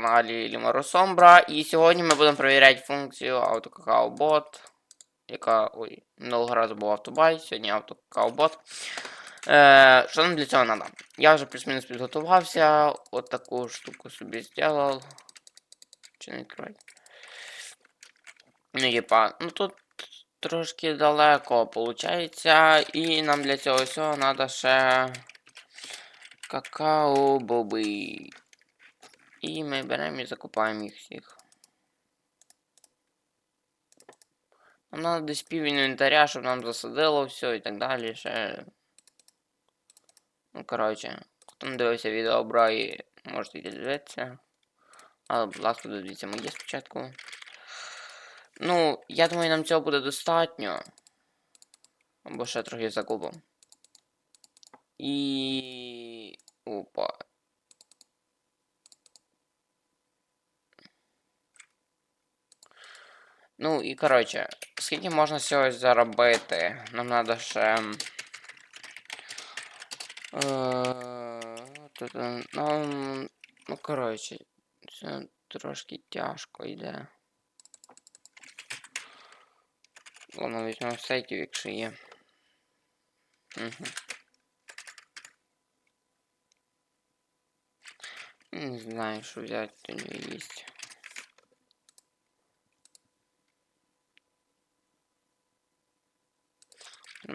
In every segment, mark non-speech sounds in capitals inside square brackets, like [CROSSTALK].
каналі Лімару Сомбра. І сьогодні ми будемо перевіряти функцію AutoCacaoBot, яка ой, минулого разу був автобай, сьогодні AutoCacaoBot. Е, що нам для цього треба? Я вже плюс-мінус підготувався. От таку штуку собі зробив. Чи не відкривати? Ну, єпа, ну тут трошки далеко виходить. І нам для цього всього треба ще какао-боби. І ми беремо і закупаємо їх всіх. Нам треба десь пів інвентаря, щоб нам засадило все і так далі. Ще... Ну, коротше, хто не дивився відео Брай, можете йти дивитися. Але, будь ласка, дивіться моє спочатку. Ну, я думаю, нам цього буде достатньо. Або ще трохи закупимо. І... Опа. Ну і коротше, скільки можна всього заробити? Нам треба ще. Е, тут, е, Ну, ну коротше, це трошки тяжко йде. Ладно, візьмемо сейків, якщо є. Угу. Не знаю, що взяти, то не есть.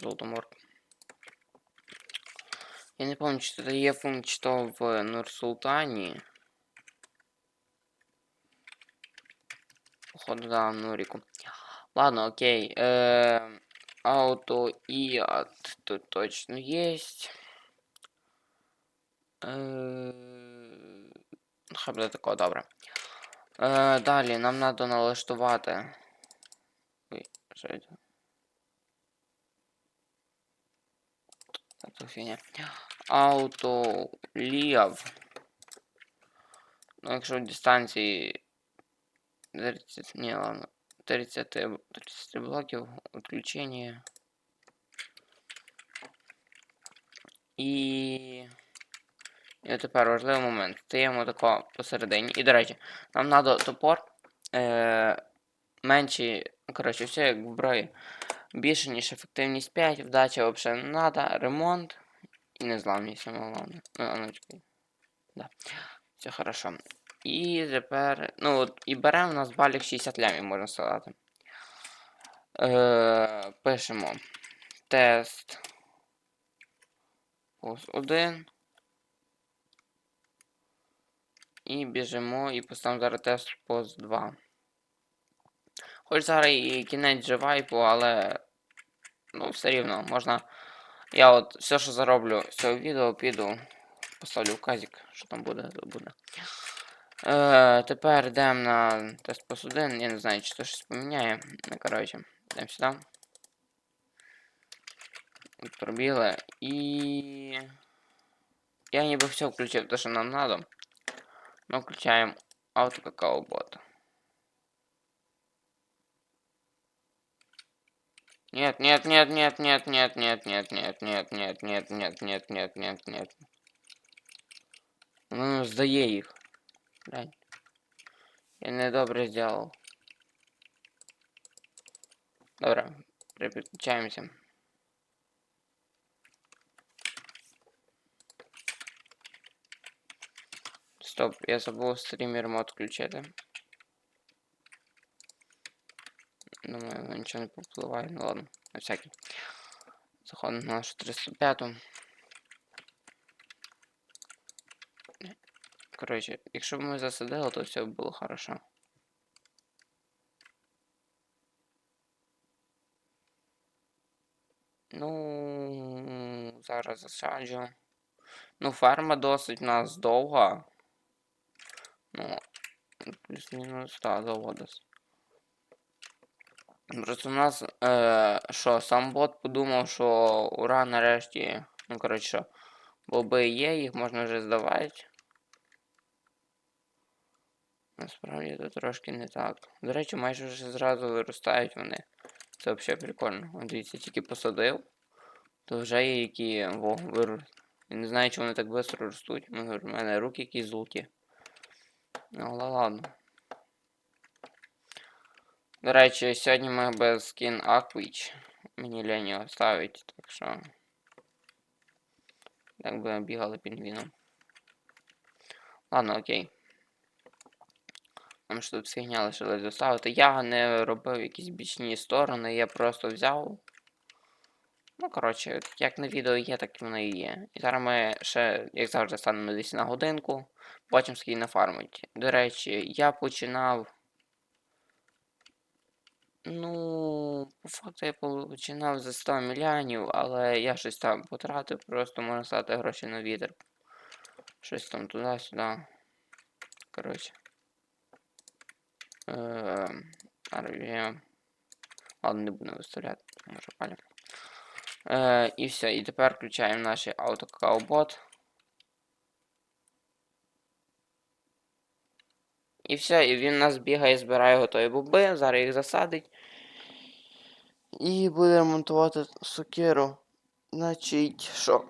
Золотомор. Я не помню, чи це є функція чи то в Нур-Султані. Походу, да, в Нурику. Ладно, окей. Э, ауто и от тут точно есть. Э, хай буде такого, добре. Е, далі нам треба налаштувати. Ой, що це? Це фігня. Ауто лів. Ну, якщо дистанції 30, ні, ладно. 30, 30 блоків, відключення. І... І тепер важливий момент. Стаємо тако посередині. І, до речі, нам треба топор е, менші, коротше, все як в зброї. Більше, ніж ефективність 5, вдача взагалі не треба, ремонт і незламність саме головне. Ну, а ну чекай. Да. Все хорошо. І тепер. Ну, от, і беремо у нас балік 60 лямів, можна сказати. Е, пишемо тест. Ось 1. І біжимо і поставимо зараз тест пост 2. Хоч зараз і кінець же вайпу, але ну, все рівно можна. Я от все, що зароблю з цього відео, піду, поставлю указик, що там буде, то буде. Е, тепер йдемо на тест пост 1. Я не знаю, чи то щось поміняє. Ну, коротше, йдемо сюди. От Пробіли. І. Я ніби все включив, те, що нам треба. Мы включаем автокакао-бот. Нет, нет, нет, нет, нет, нет, нет, нет, нет, нет, нет, нет, нет, нет, нет, нет, нет. Ну, здає їх. Блядь. Я недобре сделал. Добре, переключаємося. Стоп, я забув стрімер мод включити. Думаю, воно нічого не попливає, ну ладно, на всякий. Заходимо на нашу 305. Коротше, якщо б ми засадили, то все було хорошо. Ну, зараз засаджу. Ну, ферма досить у нас довга. Ну, плюс-мінус, так, довго десь. Просто у нас, е, що, сам бот подумав, що ура, нарешті, ну, коротше, боби є, їх можна вже здавати. Насправді це трошки не так. До речі, майже вже зразу виростають вони. Це взагалі прикольно. От дивіться, тільки посадив, то вже є які во, виростуть. Я не знаю, чи вони так швидко ростуть. У мене руки якісь золоті. Ну, ла- ладно. До речі, сьогодні ми без скін Aquich. Мені лень його ставити, так що. Так би бігали пінгвіном. Ладно, окей. Нам ж тут фігня лишилась доставити. Я не робив якісь бічні сторони, я просто взяв. Ну, коротше, як на відео є, так воно і є. І зараз ми ще, як завжди, станемо десь на годинку, бачимо, скільки нафармить. До речі, я починав. Ну, по факту я починав за 100 мільйонів, але я щось там потратив, просто можна сказати, гроші на вітер. Щось там туди-сюди. Коротше. Ем, армія. Ладно, не буду виставляти, може палю. Е, і все, і тепер включаємо наш автокаубот. І все, і він нас бігає, збирає готові боби, зараз їх засадить. І буде ремонтувати сокиру. Значить, що?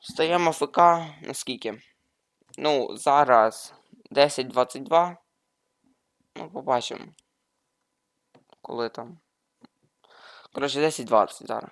Стаємо ФК наскільки? Ну, зараз 10.22. Ну, побачимо. Коли там. Коротше, 10.20 зараз.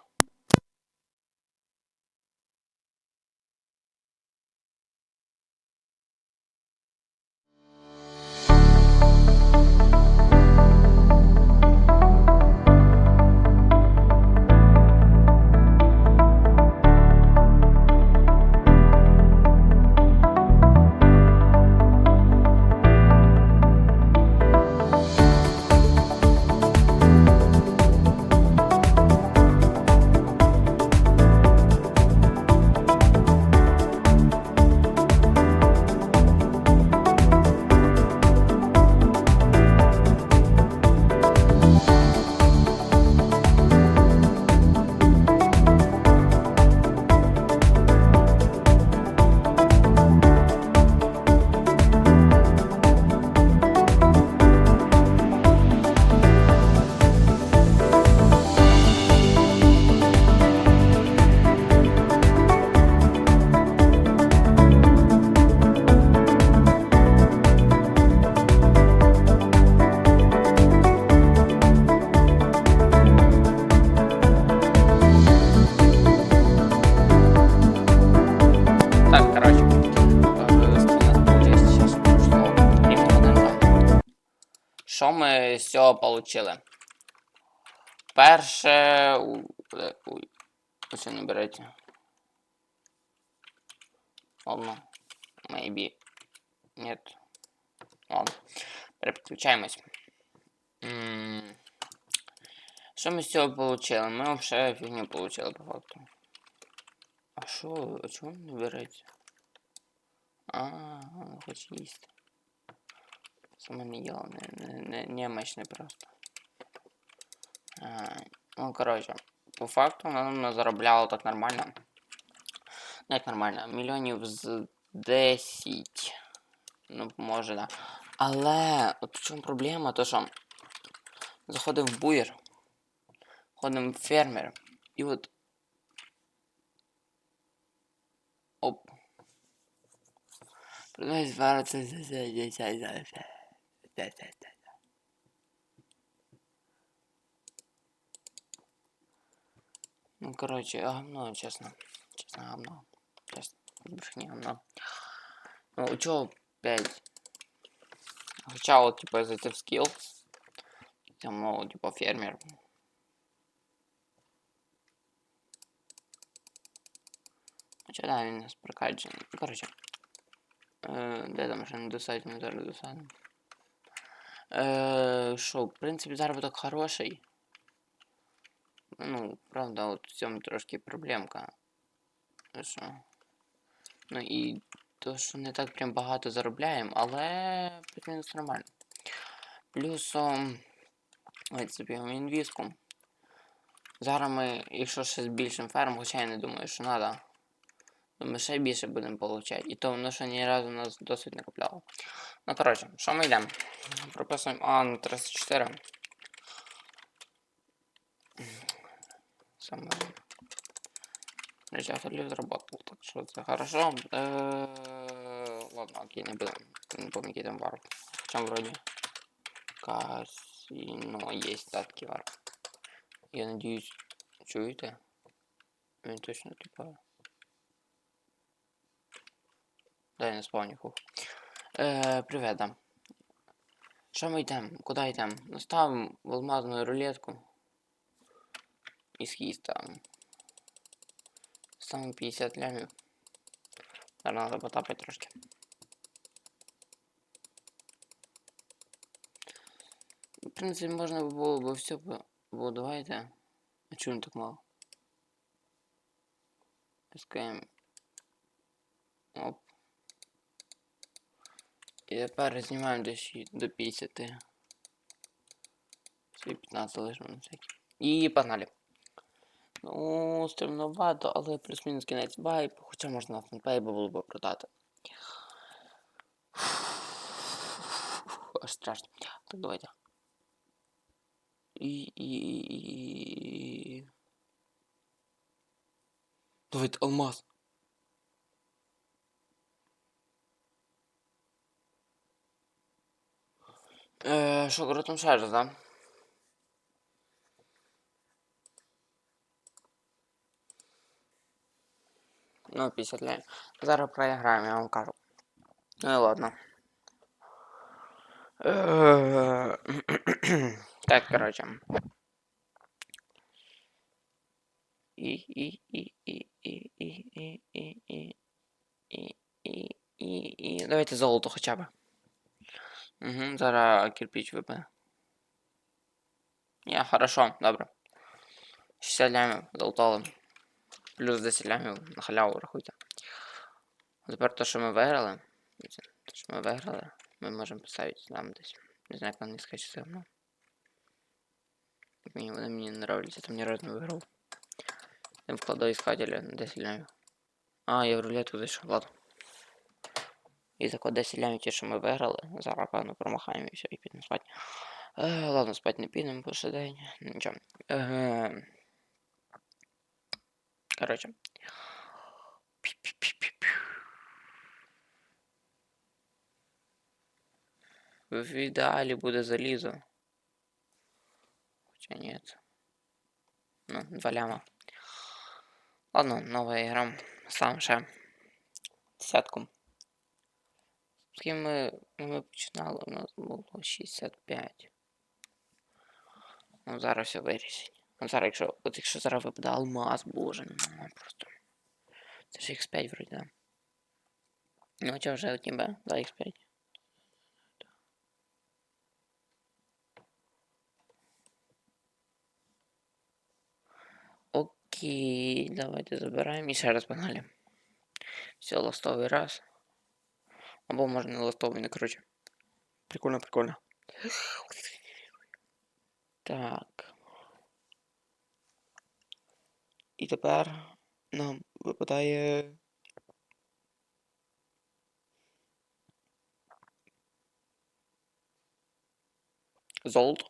отримали. Перше. Ой, ось не берете. Ладно. Maybe. Нет. Ладно. Переключаемся. Что мы с цього получили? Мы вообще фигню получили по факту. А что А чому не берете? А, он хочет есть Саме не діло, не, не, не, немощне просто. А, ну, коротше, по факту вона нам заробляла так нормально. Ну, як нормально, мільйонів з 10. Ну, може, да. Але от в чому проблема, то що заходив в буєр, ходимо в фермер, і от. Оп. Продавай да, да, да. Ну, короче, говно, честно. Честно, говно. Честно, не говно. Ну, чё, блядь? Сначала, типа, из этих скилл. Там, ну, типа, фермер. Ну, Че да, у нас прокачан. Короче. Э, де там ще недостатньо зараз досадимо. Е, що, в принципі, заробіток хороший. Ну, правда, от в цьому трошки проблемка. Що? Ну і то, що не так прям багато заробляємо, але плюс нормально. Плюсом. Собі інвізку. Зараз ми, якщо ще збільшимо ферму, хоча я не думаю, що треба. То ми ще більше будемо получати. І то воно ще ні разу нас досить не купляло. Ну, коротше, що ми йдемо? Прописуємо А на 34. Саме. Речі, автолів заработал, так що це хорошо. Е, ладно, окей, не будем. Не помню, який там варп. Хоча вроді. Касіно є такий варп. Я надіюсь, чуєте? Він точно типа. Да, я не спавню хух. Е, привет, да. Що ми йдемо? Куди йдемо? Наставимо в алмазну рулетку. І схід там. Ставимо 50 лямів. Зараз треба потапати трошки. В принципі, можна було б все побудувати. А чому так мало? СКМ. Оп. І тепер знімаємо десь до 50. Всі 15 лишимо на всякий. І погнали. Ну, стремновато, але плюс-мінус кінець вайп, хоча можна на фанпейбу було б продати. Аж страшно. Так, давайте. І, і, і, і... Давайте алмаз. Е, що, крутим ще раз, да? Ну, 50 лям. Зараз проіграємо, я вам кажу. Ну і ладно. Е, Так, короче. І, і, і, і, і, і, і, і, і, і, і, і, і. Давайте золото хоча б. Угу, зараз кирпич випаде. Ні, хорошо, добре. 60 лямів золотали. Плюс 10 лямів на халяву рахуйте. А тепер те, що ми виграли. Те, що ми виграли, ми можемо поставити там десь. Не знаю, як на англійська чи це, ну. Мені вони мені не нравляться, там ні разу не виграв. Я вкладаю искателя на 10 лямів. А, я в рулетку зайшов, ладно. І так от 10 лямів ті, що ми виграли. Зараз, певно, промахаємо і все, і підемо спати. Е, ладно, спати не підемо, бо ще день. Нічого. Е, короче. В ідеалі буде залізо. Хоча нет. Ну, два ляма. Ладно, нова ігра. Сам ще. Десятку. З ким ми, ми починали, у нас було 65. Ну, зараз все вирішить. Ну, зараз, якщо, от якщо зараз випаде алмаз, боже, ну просто. Це ж X5 вроді, да. Ну, чи вже у тебе? Да, X5. Окей, давайте забираємо і ще раз погнали. Все, ластовий раз. Або ластовий, не коротше. Прикольно, прикольно. Так. І тепер нам випадає. Золото.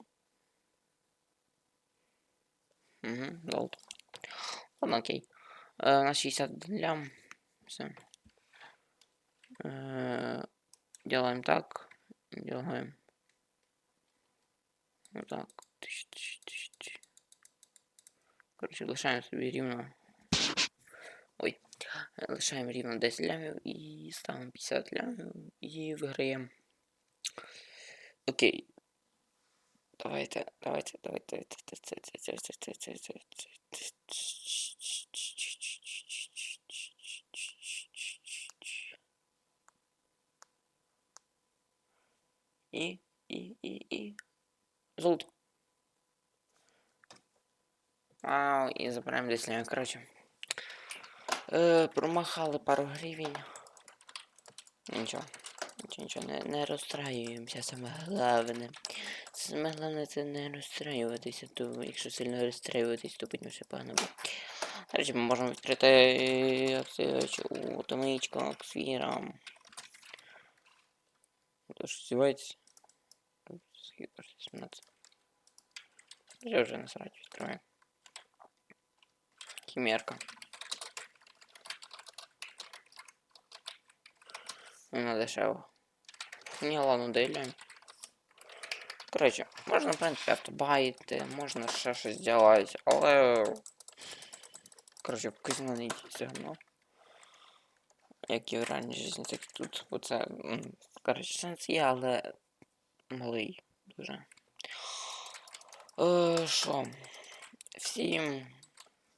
Угу, золото. Ладно, окей. Э, на 60 лям. Все. Э, делаем так. Делаем. Вот так. Тыщ, тыщ, тыщ, тыщ. Короче, лишаємо собі рівно. Ой. Лишаємо рівно 10 лямів і ставимо 50 лямів і виграємо. Окей. Давайте, давайте, давайте, давайте. І, і, і, і. Золото. Вау, і забираємо десь коротше. Е, промахали пару гривень. Нічого. Нічого, нічого, не, не розстраюємося, саме головне. Саме головне це не розстраюватися, то якщо сильно розстраюватись, то потім ще погано. Речі, ми можемо відкрити акцію томичка, ксвіра. Тож, здівається. Скільки 17. Я вже насрать відкриваю. Хімерка. Вона дешева. Ні, ладно, дилі. Коротше, можна, в принципі, автобайти, можна ще щось зробити, але. Коротше, в казино не йдіть все одно. Як і в реальній житті, так і тут. Бо це. Коротше, сенс є, але малий дуже. Е, Що? Всім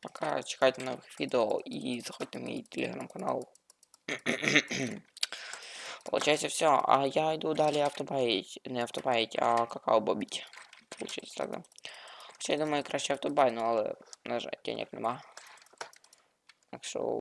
пока, чекайте нових відео і заходьте в мій телеграм-канал. [CLEARS THROAT] Получается все, а я йду далі автобаїть, не автобаїть, а какао бобіть. Получается так, да. Хоча я думаю, краще автобай, ну але, на жаль, денег нема. Так що